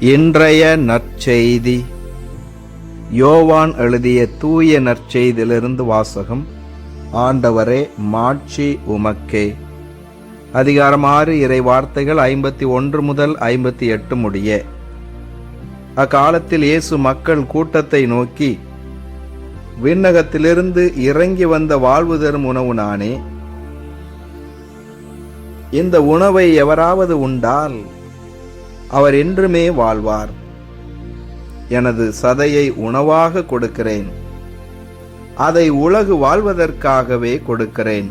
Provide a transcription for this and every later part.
இன்றைய நற்செய்தி. யோவான் எழுதிய தூய நற்செய்தியிலிருந்து வாசகம் ஆண்டவரே மாட்சி உமக்கே. அதிகாரம் ஆறு இறை வார்த்தைகள் ஐம்பத்தி ஒன்று முதல் ஐம்பத்தி எட்டு முடிய. அக்காலத்தில் இயேசு மக்கள் கூட்டத்தை நோக்கி விண்ணகத்திலிருந்து இறங்கி வந்த வாழ்வு தரும் உணவு நானே. இந்த உணவை எவராவது உண்டால் அவர் என்றுமே வாழ்வார். எனது சதையை உணவாக கொடுக்கிறேன். அதை உலகு வாழ்வதற்காகவே கொடுக்கிறேன்.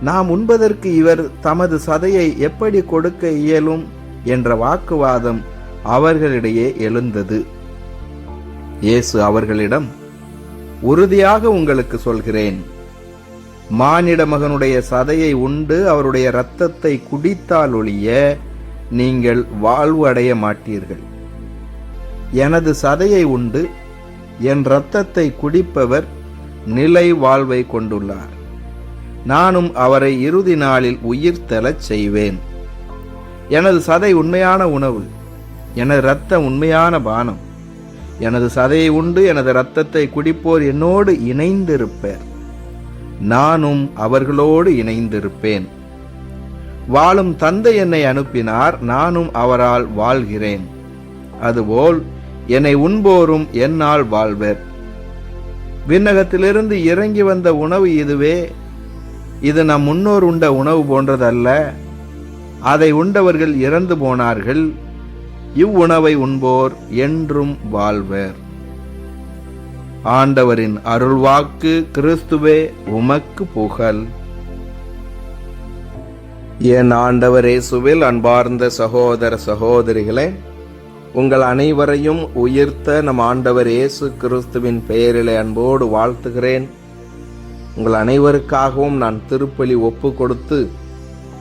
நாம் உண்பதற்கு இவர் தமது சதையை எப்படி கொடுக்க இயலும் என்ற வாக்குவாதம் அவர்களிடையே எழுந்தது. இயேசு அவர்களிடம் உறுதியாக உங்களுக்கு சொல்கிறேன். மானிட மகனுடைய சதையை உண்டு அவருடைய இரத்தத்தை குடித்தால் ஒழிய நீங்கள் வாழ்வு அடைய மாட்டீர்கள். எனது சதையை உண்டு என் இரத்தத்தை குடிப்பவர் நிலை வாழ்வை கொண்டுள்ளார். நானும் அவரை இறுதி நாளில் உயிர் தெழச் செய்வேன். எனது சதை உண்மையான உணவு எனது இரத்தம் உண்மையான பானம். எனது சதையை உண்டு எனது இரத்தத்தை குடிப்போர் என்னோடு இணைந்திருப்பர். நானும் அவர்களோடு இணைந்திருப்பேன். வாழும் தந்தை என்னை அனுப்பினார் நானும் அவரால் வாழ்கிறேன். அதுபோல் என்னை உண்போரும் என்னால் வாழ்வர். விண்ணகத்திலிருந்து இறங்கி வந்த உணவு இதுவே. இது நம் முன்னோர் உண்ட உணவு போன்றதல்ல. அதை உண்டவர்கள் இறந்து போனார்கள். இவ்வுணவை உண்போர் என்றும் வாழ்வர். ஆண்டவரின் அருள்வாக்கு கிறிஸ்துவே உமக்கு புகழ். என் ஆண்டவர் இயேசுவில் அன்பார்ந்த சகோதர சகோதரிகளே உங்கள் அனைவரையும் உயிர்த்த நம் ஆண்டவர் இயேசு கிறிஸ்துவின் பெயரிலே அன்போடு வாழ்த்துகிறேன். உங்கள் அனைவருக்காகவும் நான் திருப்பலி ஒப்பு கொடுத்து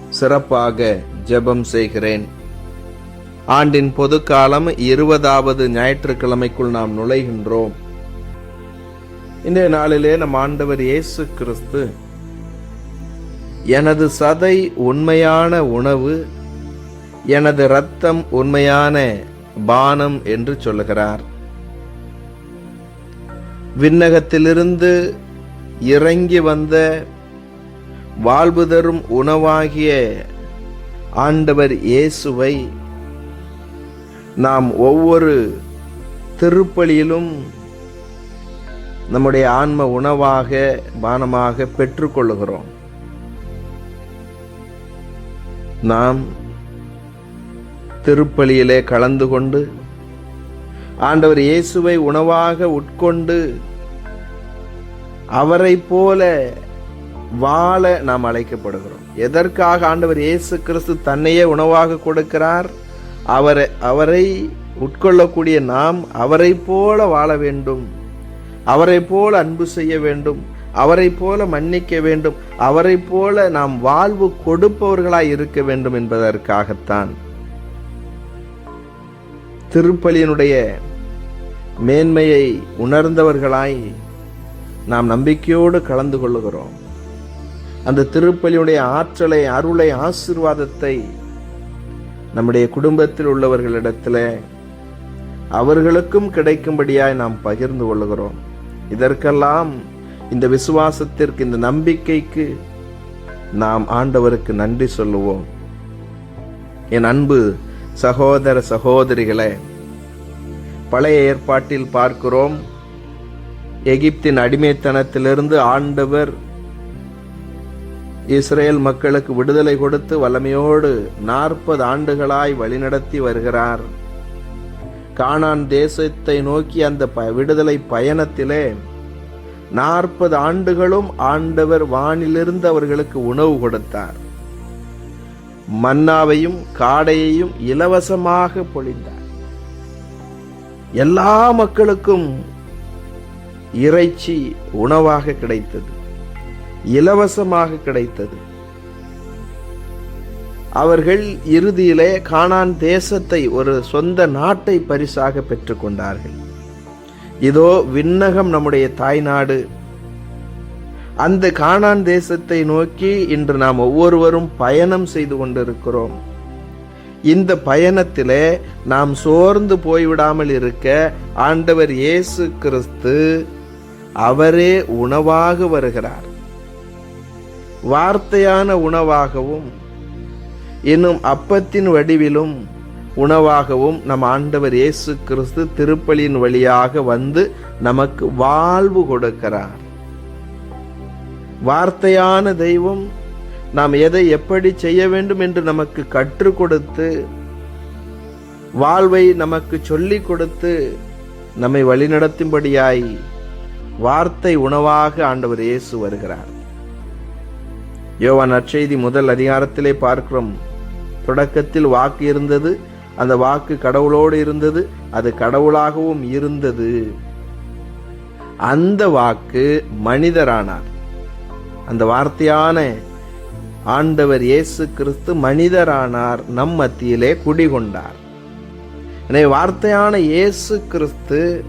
சிறப்பாக ஜெபம் செய்கிறேன். ஆண்டின் பொதுக்காலம் இருபதாவது ஞாயிற்றுக்கிழமைக்குள் நாம் நுழைகின்றோம். இன்றைய நாளிலே நம் ஆண்டவர் இயேசு கிறிஸ்து எனது சதை உண்மையான உணவு எனது இரத்தம் உண்மையான பானம் என்று சொல்லுகிறார். விண்ணகத்திலிருந்து இறங்கி வந்த வாழ்வு தரும் உணவாகிய ஆண்டவர் இயேசுவை நாம் ஒவ்வொரு திருப்பலியிலும் நம்முடைய ஆன்ம உணவாக பானமாக பெற்றுக்கொள்ளுகிறோம். நாம் திருப்பலியிலே கலந்து கொண்டு ஆண்டவர் இயேசுவை உணவாக உட்கொண்டு அவரை போல வாழ நாம் அழைக்கப்படுகிறோம். எதற்காக ஆண்டவர் இயேசு கிறிஸ்து தன்னையே உணவாக கொடுக்கிறார்? அவரை அவரை உட்கொள்ளக்கூடிய நாம் அவரை போல வாழ வேண்டும். அவரை போல அன்பு செய்ய வேண்டும். அவரை போல மன்னிக்க வேண்டும். அவரை போல நாம் வாழ்வு கொடுப்பவர்களாய் இருக்க வேண்டும் என்பதற்காகத்தான் திருப்பலியினுடைய மேன்மையை உணர்ந்தவர்களாய் நாம் நம்பிக்கையோடு கலந்து கொள்ளுகிறோம். அந்த திருப்பலியுடைய ஆற்றலை அருளை ஆசிர்வாதத்தை நம்முடைய குடும்பத்தில் உள்ளவர்களிடத்தில் அவர்களுக்கும் கிடைக்கும்படியாய் நாம் பகிர்ந்து கொள்ளுகிறோம். இதற்கெல்லாம் இந்த விசுவாசத்திற்கு இந்த நம்பிக்கைக்கு நாம் ஆண்டவருக்கு நன்றி சொல்லுவோம். என் அன்பு சகோதர சகோதரிகளே பழைய ஏற்பாட்டில் பார்க்கிறோம். எகிப்தின் அடிமைத்தனத்திலிருந்து ஆண்டவர் இஸ்ரேல் மக்களுக்கு விடுதலை கொடுத்து வல்லமையோடு நாற்பது ஆண்டுகளாய் வழிநடத்தி வருகிறார். கானான் தேசத்தை நோக்கி அந்த விடுதலை பயணத்திலே நாற்பது ஆண்டுகளும் ஆண்டவர் வானிலிருந்து அவர்களுக்கு உணவு கொடுத்தார். மன்னாவையும் காடையையும் இலவசமாக பொழிந்தார். எல்லா மக்களுக்கும் இறைச்சி உணவாக கிடைத்தது. இலவசமாக கிடைத்தது. அவர்கள் இறுதியிலே கானான் தேசத்தை ஒரு சொந்த நாட்டை பரிசாக பெற்றுக்கொண்டார்கள். இதோ விண்ணகம் நம்முடைய தாய்நாடு. அந்த கானான் தேசத்தை நோக்கி இன்று நாம் ஒவ்வொருவரும் பயணம் செய்து கொண்டிருக்கிறோம். இந்த பயணத்திலே நாம் சோர்ந்து போய்விடாமல் இருக்க ஆண்டவர் இயேசு கிறிஸ்து அவரே உணவாக வருகிறார். வார்த்தையான உணவாகவும் இன்னும் அப்பத்தின் வடிவிலும் உணவாகவும் நம் ஆண்டவர் இயேசு கிறிஸ்து திருப்பலியின் வழியாக வந்து நமக்கு வாழ்வு கொடுக்கிறார். வார்த்தையான தெய்வம் நாம் எதை எப்படி செய்ய வேண்டும் என்று நமக்கு கற்றுக் கொடுத்து வாழ்வை நமக்கு சொல்லிக் கொடுத்து நம்மை வழிநடத்தும்படியாய் வார்த்தை உணவாக ஆண்டவர் இயேசு வருகிறார். யோவான் நற்செய்தி முதல் அதிகாரத்திலே பார்க்கிறோம். தொடக்கத்தில் வாக்கு இருந்தது அந்த வாக்கு கடவுளோடு இருந்தது அது கடவுளாகவும் இருந்தது. அந்த வாக்கு மனிதரானார். அந்த வார்த்தையான ஆண்டவர் இயேசு கிறிஸ்து மனிதரானார் நம் மத்தியிலே குடிகொண்டார். எனவே வார்த்தையான இயேசு கிறிஸ்து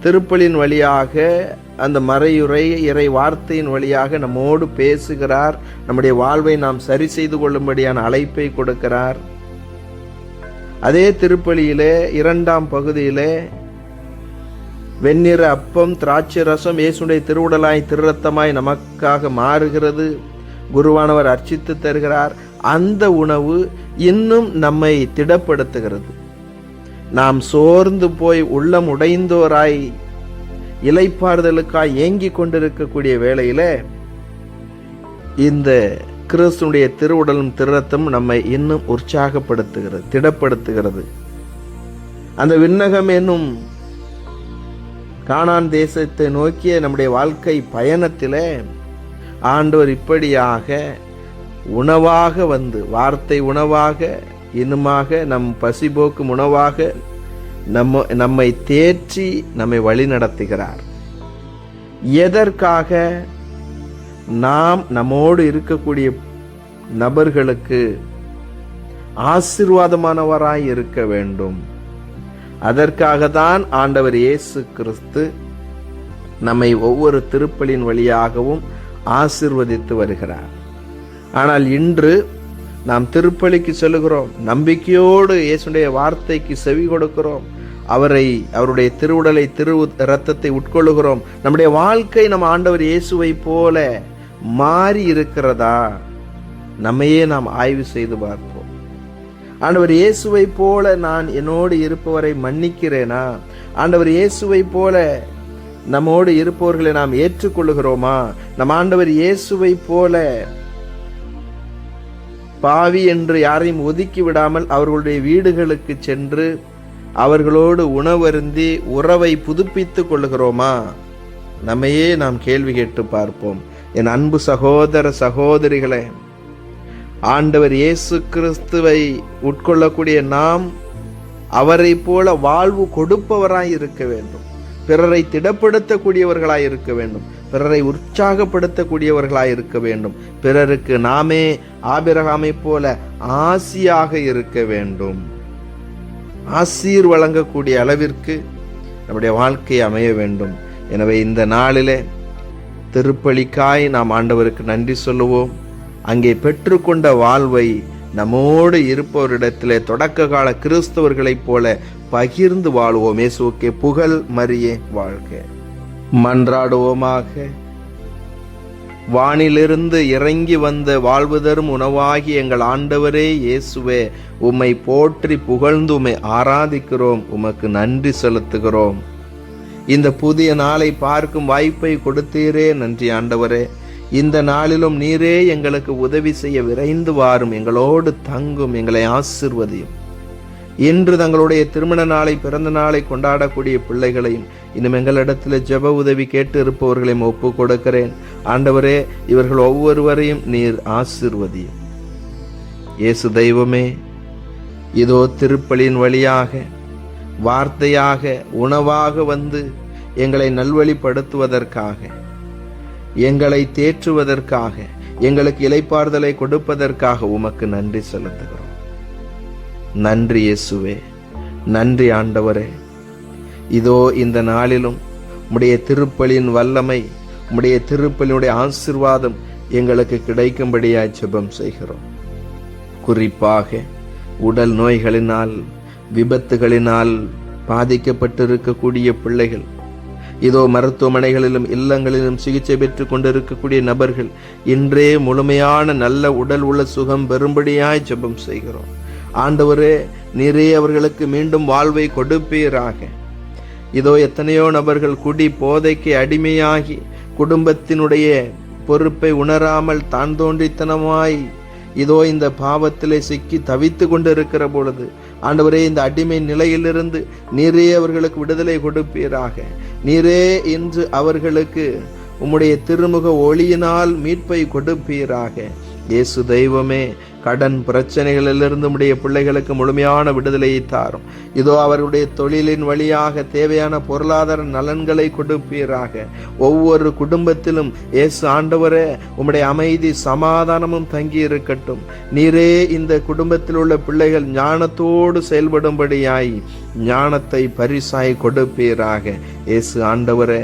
திருப்பலின் வழியாக அந்த மறையுறை இறை வார்த்தையின் வழியாக நம்மோடு பேசுகிறார். நம்முடைய வாழ்வை நாம் சரி செய்து கொள்ளும்படியான அழைப்பை கொடுக்கிறார். அதே திருப்பலியிலே இரண்டாம் பகுதியிலே வெண்ணிற அப்பம் திராட்சை ரசம் இயேசுடைய திருவுடலாய் திருரத்தமாய் நமக்காக மாறுகிறது. குருவானவர் அர்ச்சித்து தருகிறார். அந்த உணவு இன்னும் நம்மை திடப்படுத்துகிறது. நாம் சோர்ந்து போய் உள்ளம் உடைந்தோராய் இலைப்பாறுதலுக்காய் ஏங்கிக் கொண்டிருக்கக்கூடிய வேளையில இந்த கிறிஸ்துனுடைய திருவுடலும் திருரத்தம் நம்மை இன்னும் உற்சாகப்படுத்துகிறது திடப்படுத்துகிறது. அந்த விண்ணகம் என்னும் காணான் தேசத்தை நோக்கிய நம்முடைய வாழ்க்கை பயணத்தில் ஆண்டவர் இப்படியாக உணவாக வந்து வார்த்தை உணவாக இன்னுமாக நம் பசிபோக்கும் உணவாக நம்ம நம்மை தேற்றி நம்மை வழி நடத்துகிறார் எதற்காக நாம் நம்மோடு இருக்கக்கூடிய நபர்களுக்கு ஆசிர்வாதமானவராய் இருக்க வேண்டும். அதற்காக தான் ஆண்டவர் இயேசு கிறிஸ்து நம்மை ஒவ்வொரு திருப்பலின் வழியாகவும் ஆசிர்வதித்து வருகிறார். ஆனால் இன்று நாம் திருப்பலிக்கு செல்கிறோம் நம்பிக்கையோடு இயேசுடைய வார்த்தைக்கு செவி கொடுக்கிறோம். அவரை அவருடைய திருவுடலை திரு ரத்தத்தை உட்கொள்ளுகிறோம். நம்முடைய வாழ்க்கை நம்ம ஆண்டவர் இயேசுவை போல மாறி இருக்கிறதா? நம்மையே நாம் ஆய்வு செய்து பார்ப்போம். ஆண்டவர் இயேசுவை போல நான் என்னோடு இருப்பவரை மன்னிக்கிறேனா? ஆண்டவர் இயேசுவை போல நம்மோடு இருப்பவர்களை நாம் ஏற்றுக்கொள்ளுகிறோமா? நம் ஆண்டவர் இயேசுவை போல பாவி என்று யாரையும் ஒதுக்கி விடாமல் அவர்களுடைய வீடுகளுக்கு சென்று அவர்களோடு உணவருந்தி உறவை புதுப்பித்துக் கொள்ளுகிறோமா? நம்மையே நாம் கேள்வி கேட்டு பார்ப்போம். என் அன்பு சகோதர சகோதரிகளே ஆண்டவர் இயேசு கிறிஸ்துவை உட்கொள்ளக்கூடிய நாம் அவரை போல வாழ்வு கொடுப்பவராய் இருக்க வேண்டும். பிறரை திடப்படுத்தக்கூடியவர்களாய் இருக்க வேண்டும். பிறரை உற்சாகப்படுத்தக்கூடியவர்களாய் இருக்க வேண்டும். பிறருக்கு நாமே ஆபிரகாமை போல ஆசியாக இருக்க வேண்டும். ஆசீர் வழங்கக்கூடிய அளவிற்கு நம்முடைய வாழ்க்கை அமைய வேண்டும். எனவே இந்த நாளிலே திருப்பலிக்காய் நாம் ஆண்டவருக்கு நன்றி சொல்லுவோம். அங்கே பெற்றுக்கொண்ட வாழ்வை நம்மோடு இருப்பவரிடத்திலே தொடக்க கால கிறிஸ்தவர்களைப் போல பகிர்ந்து வாழ்வோம். இயேசுக்கே புகழ் மரியே வாழ்க. மன்றாடுவோமாக. வானிலிருந்து இறங்கி வந்த வாழ்வு தரும் உணவாகி எங்கள் ஆண்டவரே இயேசுவே உம்மை போற்றி புகழ்ந்து உம்மை ஆராதிக்கிறோம். உமக்கு நன்றி செலுத்துகிறோம். இந்த புதிய நாளை பார்க்கும் வாய்ப்பை கொடுத்தீரே நன்றி ஆண்டவரே. இந்த நாளிலும் நீரே எங்களுக்கு உதவி செய்ய விரைந்து வாரும் எங்களோடு தங்கும் எங்களை ஆசிர்வதியும். இன்று தங்களுடைய திருமண நாளை பிறந்த நாளை கொண்டாடக்கூடிய பிள்ளைகளையும் இன்னும் எங்களிடத்தில் ஜெப உதவி கேட்டு இருப்பவர்களையும் ஒப்பு கொடுக்கிறேன். ஆண்டவரே இவர்கள் ஒவ்வொருவரையும் நீர் ஆசிர்வதியும். இயேசு தெய்வமே இதோ திருப்பலியின் வழியாக வார்த்தையாக உணவாக வந்து எங்களை நல்வழிப்படுத்துவதற்காக எங்களை தேற்றுவதற்காக எங்களுக்கு இலைப்பாறுதலை கொடுப்பதற்காக உமக்கு நன்றி செலுத்துகிறோம். நன்றி இயேசுவே நன்றி ஆண்டவரே. இதோ இந்த நாளிலும் உடைய திருப்பலின் வல்லமை உடைய திருப்பலினுடைய ஆசிர்வாதம் எங்களுக்கு கிடைக்கும்படியாய் ஜெபம் செய்கிறோம். குறிப்பாக உடல் நோய்களினால் விபத்துகளினால் பாதிக்கப்பட்டிருக்கக்கூடிய பிள்ளைகள் இதோ மருத்துவமனைகளிலும் இல்லங்களிலும் சிகிச்சை பெற்றுக் கொண்டிருக்கக்கூடிய நபர்கள் இன்றே முழுமையான நல்ல உடல் உள்ள சுகம் பெரும்படியாய் ஜெபம் செய்கிறோம். ஆண்டவரே நீரே அவர்களுக்கு மீண்டும் வாழ்வை கொடுப்பீராக. இதோ எத்தனையோ நபர்கள் குடி போதைக்கு அடிமையாகி குடும்பத்தினுடைய பொறுப்பை உணராமல் தான் தோன்றித்தனமாய் இதோ இந்த பாவத்திலே சிக்கி தவித்து கொண்டிருக்கிற பொழுது ஆண்டவரே இந்த அடிமை நிலையிலிருந்து நீரே அவர்களுக்கு விடுதலை கொடுப்பீராக. நீரே இன்று அவர்களுக்கு உம்முடைய திருமுக ஒளியினால் மீட்பை கொடுப்பீராக. இயேசு தெய்வமே கடன் பிரச்சனைகளிலிருந்து உடைய பிள்ளைகளுக்கு முழுமையான விடுதலையை தாரும். இதோ அவருடைய தொழிலின் வழியாக தேவையான பொருளாதார நலன்களை கொடுப்பீராக. ஒவ்வொரு குடும்பத்திலும் இயேசு ஆண்டவரே உம்முடைய அமைதி சமாதானமும் தங்கி இருக்கட்டும் நீரே இந்த குடும்பத்தில் உள்ள பிள்ளைகள் ஞானத்தோடு செயல்படும்படியாய் ஞானத்தை பரிசாய் கொடுப்பீராக. இயேசு ஆண்டவரே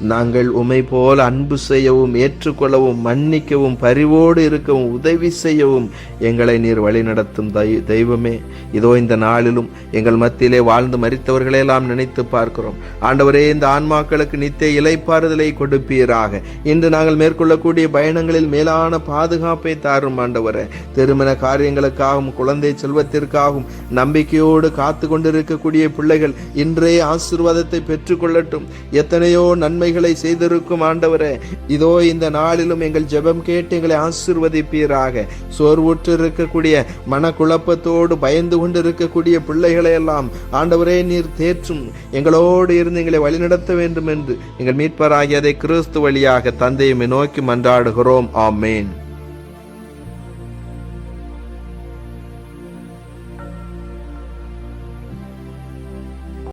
நாங்கள் உமை போல அன்பு செய்யவும் ஏற்றுக்கொள்ளவும் மன்னிக்கவும் பரிவோடு இருக்கவும் உதவி செய்யவும் எங்களை நீர் வழிநடத்தும் தை தெய்வமே. இதோ இந்த நாளிலும் எங்கள் மத்தியிலே வாழ்ந்து மறித்தவர்களையெல்லாம் நினைத்து பார்க்கிறோம். ஆண்டவரே இந்த ஆன்மாக்களுக்கு நித்திய இலைப்பாறுதலை கொடுப்பீராக. இன்று நாங்கள் மேற்கொள்ளக்கூடிய பயணங்களில் மேலான பாதுகாப்பை தாரும் ஆண்டவரே. திருமண காரியங்களுக்காகவும் குழந்தை செல்வத்திற்காகவும் நம்பிக்கையோடு காத்து கொண்டிருக்கக்கூடிய பிள்ளைகள் இன்றே ஆசீர்வாதத்தை பெற்றுக்கொள்ளட்டும் எத்தனையோ நன்மை நன்மைகளை செய்திருக்கும் ஆண்டவரே இதோ இந்த நாளிலும் எங்கள் ஜெபம் கேட்டு எங்களை ஆசீர்வதிப்பீராக. சோர்வுற்று இருக்கக்கூடிய மனக்குழப்பத்தோடு பயந்து கொண்டு இருக்கக்கூடிய பிள்ளைகளை எல்லாம் ஆண்டவரே நீர் தேற்றும். எங்களோடு இருந்து எங்களை வழிநடத்த வேண்டும் என்று எங்கள் மீட்பராகியதை கிறிஸ்து வழியாக தந்தையுமே நோக்கி மன்றாடுகிறோம். ஆமேன்.